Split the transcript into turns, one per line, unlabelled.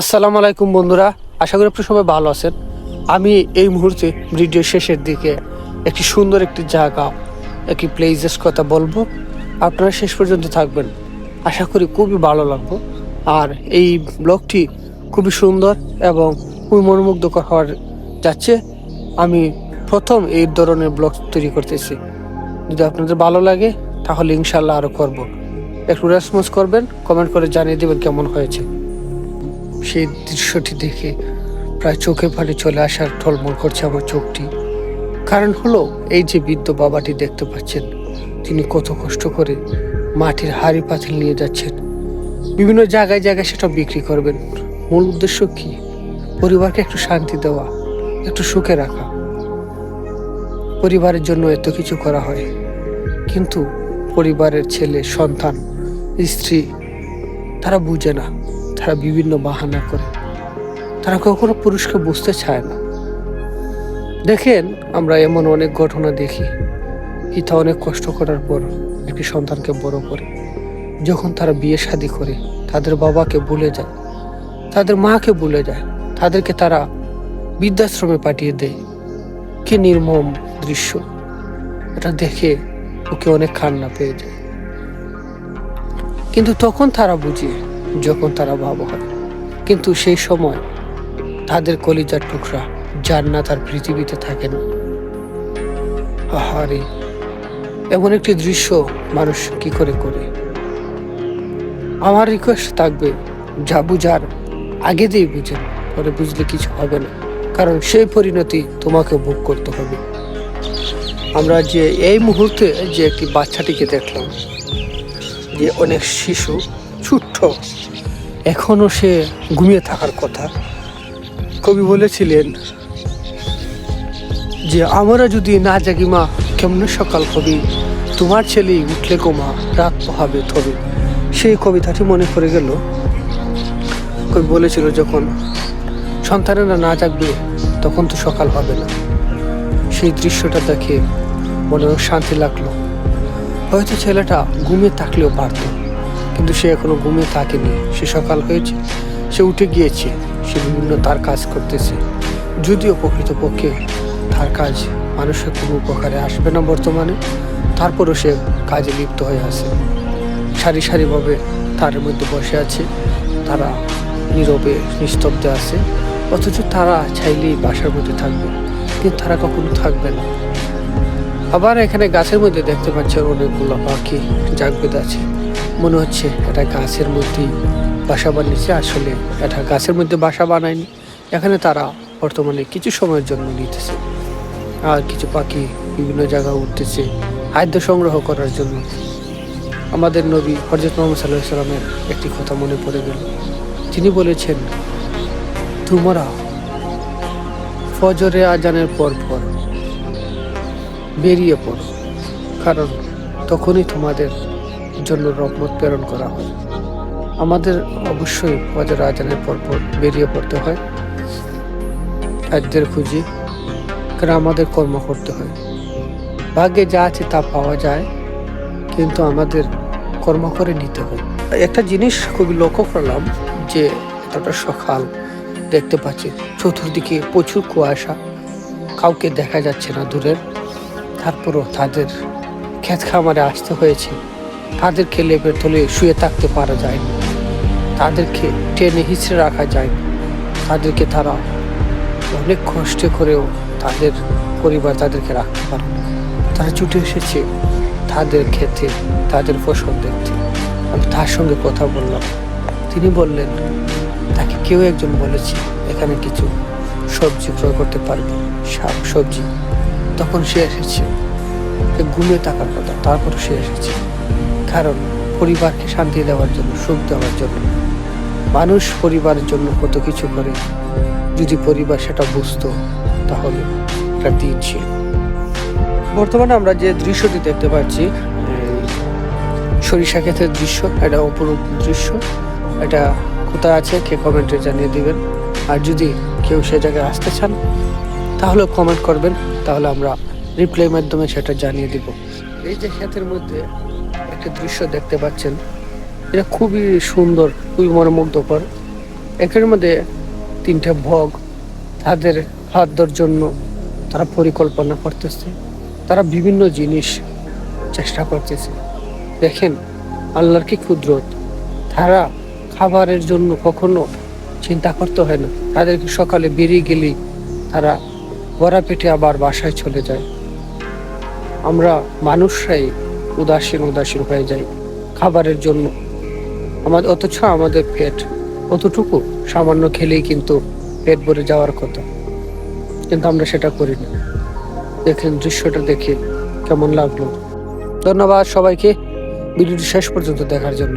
আসসালামু আলাইকুম বন্ধুরা, আশা করি আপনি সবাই ভালো আছেন। আমি এই মুহূর্তে ভিডিও শেষের দিকে একটি সুন্দর একটি জায়গা, একটি প্লেসেস কথা বলব। আপনারা শেষ পর্যন্ত থাকবেন। আশা করি খুবই ভালো লাগবে। আর এই ব্লগটি খুবই সুন্দর এবং খুবই মনোমুগ্ধকর হওয়ার যাচ্ছে। আমি প্রথম এই ধরনের ব্লগ তৈরি করতেছি। যদি আপনাদের ভালো লাগে, তাহলে ইনশাল্লাহ আরও করব। একটু রেসপন্স করবেন কমেন্ট করে জানিয়ে দেবেন কেমন হয়েছে। সেই দৃশ্যটি দেখে প্রায় চোখে পানি চলে আসার টলমল করছে আমার চোখটি। কারণ হলো, এই যে বৃদ্ধ বাবাটি দেখতে পাচ্ছেন, তিনি কত কষ্ট করে মাটির হাড়ি পাতিল নিয়ে যাচ্ছেন। বিভিন্ন জায়গায় জায়গায় সেটা বিক্রি করবেন। মূল উদ্দেশ্য কি? পরিবারকে একটু শান্তি দেওয়া, একটু সুখে রাখা। পরিবারের জন্য এত কিছু করা হয়। কিন্তু পরিবারের ছেলে, সন্তান, স্ত্রী, তারা বুঝে না। তারা বিভিন্ন বাহানা করে। তারা কখনো পুরুষকে বুঝতে চায় না। দেখেন, আমরা এমন অনেক ঘটনা দেখি। পিতা অনেক কষ্ট করার পর একটি সন্তানকে বড় করে। যখন তারা বিয়ে শাদী করে, তাদের বাবাকে ভুলে যায়, তাদের মাকে ভুলে যায়, তাদেরকে তারা বৃদ্ধাশ্রমে পাঠিয়ে দেয়। কি নির্মম দৃশ্য। এটা দেখে ওকে অনেক কান্না পেয়ে যায়। কিন্তু তখন তারা বুঝে যখন তারা ভাব হয়। কিন্তু সেই সময় তাদের কলিজার টুকরা জান্নাত আর পৃথিবীতে থাকে না। আহারে, এমন একটি দৃশ্য মানুষ কি করে করে? আমার রিকোয়েস্ট থাকবে, যা বুঝার আগে দিয়ে বুঝে, পরে বুঝলে কিছু হবে না। কারণ সেই পরিণতি তোমাকে ভোগ করতে হবে। আমরা যে এই মুহূর্তে যে একটি বাচ্চাটিকে দেখলাম, যে অনেক শিশু ছোট্ট। এখনও সে ঘুমিয়ে থাকার কথা। কবি বলেছিলেন যে, আমরা যদি না জাগি মা, কেমন সকাল কবি তোমার ছেলে উঠলে গোমা রাত পোহাবে তবে। সেই কবিতাটি মনে পড়ে গেল। কবি বলেছিল যখন সন্তানেরা না জাগবে, তখন তো সকাল হবে না। সেই দৃশ্যটা দেখে মনে শান্তি লাগল। হয়তো ছেলেটা ঘুমিয়ে থাকলেও পারত। কিন্তু সে এখনও ঘুমিয়ে থাকেনি। সে সকাল হয়েছে, সে উঠে গিয়েছে, সে বিভিন্ন তার কাজ করতেছে। যদিও প্রকৃতপক্ষে তার কাজ মানুষের কোনো উপকারে আসবে না বর্তমানে, তারপরও সে কাজে লিপ্ত হয়ে আছে। সারি সারিভাবে তার মধ্যে বসে আছে, তারা নীরবে, নিস্তব্ধে আছে, অথচ তারা চাইলেই বাসার মধ্যে থাকবে, কিন্তু তারা কখনো থাকবে না। আবার এখানে গাছের মধ্যে দেখতে পাচ্ছেন অনেকগুলো পাখি জাগবেদ আছে। মনে হচ্ছে এটা গাছের মধ্যেই বাসা বানিয়েছে। আসলে এটা গাছের মধ্যে বাসা বানায়নি। এখানে তারা বর্তমানে কিছু সময়ের জন্য নিতেছে। আর কিছু পাখি বিভিন্ন জায়গায় উঠতেছে খাদ্য সংগ্রহ করার জন্য। আমাদের নবী হজরত মোহাম্মদ সাল্লাহ সাল্লামের একটি কথা মনে পড়ে গেল। তিনি বলেছেন, তোমরা ফজরে আজানের পর পর বেরিয়ে পড়ো। কারণ তখনই তোমাদের জন্য রহমত প্রেরণ করা হয়। আমাদের অবশ্যই ফজর আজানের পর পর বেরিয়ে পড়তে হয়। খাদ্যের খুঁজি কারণ আমাদের কর্ম করতে হয়। ভাগ্যে যা আছে তা পাওয়া যায়, কিন্তু আমাদের কর্ম করে নিতে হয়। একটা জিনিস খুবই লক্ষ্য করলাম যে এতটা সকাল দেখতে পাচ্ছি, চতুর্দিকে প্রচুর কুয়াশা, কাউকে দেখা যাচ্ছে না দূরের। তারপরও তাদের ক্ষেত খামারে আসতে হয়েছে। তাদেরকে লেপের তলে শুয়ে থাকতে পারা যায়নি। তাদেরকে টেনে হিচড়ে রাখা যায়নি। তাদেরকে তারা অনেক কষ্ট করেও তাদের পরিবার তাদেরকে রাখতে পারে না। তারা ছুটে এসেছে তাদের খেতে তাদের ফসল দেখতে। আমি তার সঙ্গে কথা বললাম। তিনি বললেন, তাকে কেউ একজন বলেছে, এখানে কিছু সবজি ক্রয় করতে পারবে, শাক, সবজি। তখন সে এসেছে। ঘুমিয়ে থাকার কথা, তারপরে সে এসেছে। কারণ পরিবারকে শান্তি দেওয়ার জন্য, সুখ দেওয়ার জন্য। মানুষ পরিবারের জন্য কত কিছু করে। যদি পরিবার সেটা বুঝতো, তাহলে একটা দিন ছিল। বর্তমানে আমরা যে দৃশ্যটি দেখতে পাচ্ছি সরিষা ক্ষেতের দৃশ্য, এটা অপরূপ দৃশ্য। এটা কোথায় আছে, কে কমেন্টে জানিয়ে দিবেন। আর যদি কেউ সে জায়গায় আসতে চান, তাহলে কমেন্ট করবেন। তাহলে আমরা রিপ্লাই মাধ্যমে সেটা জানিয়ে দিব। এই যে ক্ষেতের মধ্যে একটা দৃশ্য দেখতে পাচ্ছেন, এটা খুবই সুন্দর, খুবই মনোমুগ্ধকর। একের মধ্যে তিনটে ভগ তাদের খাদ্যর জন্য তারা পরিকল্পনা করতেছে। তারা বিভিন্ন জিনিস চেষ্টা করতেছে। দেখেন, আল্লাহর কি কুদরত। তারা খাবারের জন্য কখনো চিন্তা করতে হয় না। তাদেরকে সকালে বেরিয়ে গেলেই তারা ভরা পেটে আবার বাসায় চলে যায়। আমরা মানুষরাই উদাসীন উদাসীন হয়ে যাই খাবারের জন্য। আমাদের অথচ আমাদের পেট অতটুকু সামান্য খেলেই কিন্তু পেট ভরে যাওয়ার কথা। কিন্তু আমরা সেটা করি না দেখেন দৃশ্যটা দেখে কেমন লাগল। ধন্যবাদ সবাইকে। ভিডিওটি শেষ পর্যন্ত দেখার জন্য।